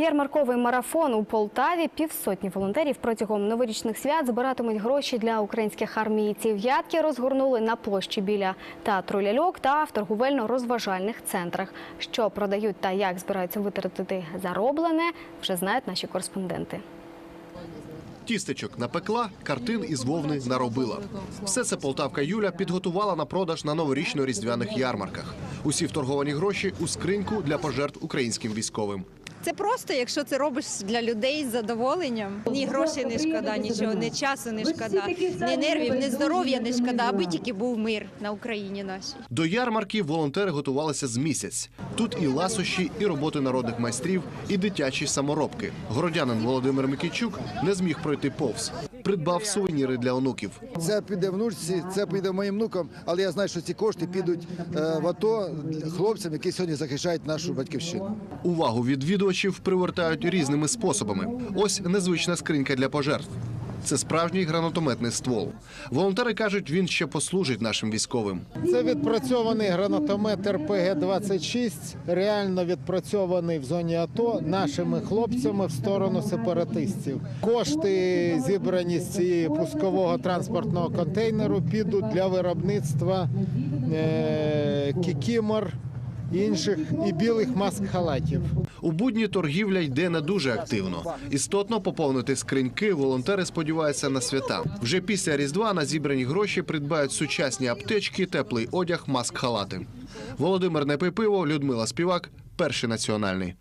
Ярмарковий марафон у Полтаві. Півсотні волонтерів протягом новорічних свят збиратимуть гроші для українських армійців. Ядки розгорнули на площі біля театру ляльок та в торговельно-розважальних центрах. Що продають та як збираються витратити зароблене, вже знають наші кореспонденти. Тістечок напекла, картин із вовни наробила. Все це полтавка Юля підготувала на продаж на новорічно-різдвяних ярмарках. Усі вторговані гроші у скриньку для пожертв українським військовим. Це просто, якщо це робиш для людей з задоволенням. Ні грошей не шкода, нічого, ні часу не шкода, ні нервів, ні здоров'я не шкода, аби тільки був мир на Україні нашій. До ярмарків волонтери готувалися з місяць. Тут і ласощі, і роботи народних майстрів, і дитячі саморобки. Городянин Володимир Микійчук не зміг пройти повз. Придбав сувеніри для онуків. Це піде внучці, це піде моїм внукам, але я знаю, що ці кошти підуть е, в АТО хлопцям, які сьогодні захищають нашу батьківщину. Увагу відвідувачів привертають різними способами. Ось незвична скринька для пожертв. Це справжній гранатометний ствол. Волонтери кажуть, він ще послужить нашим військовим. Це відпрацьований гранатомет РПГ-26, реально відпрацьований в зоні АТО нашими хлопцями в сторону сепаратистів. Кошти, зібрані з цієї пускового транспортного контейнеру, підуть для виробництва е- кікімор, інших і білих маск-халатів. У будні торгівля йде не дуже активно. Істотно поповнити скриньки волонтери сподіваються на свята. Вже після різдва на зібрані гроші придбають сучасні аптечки, теплий одяг, маск-халати. Володимир Непипиво, Людмила Співак, перший національний.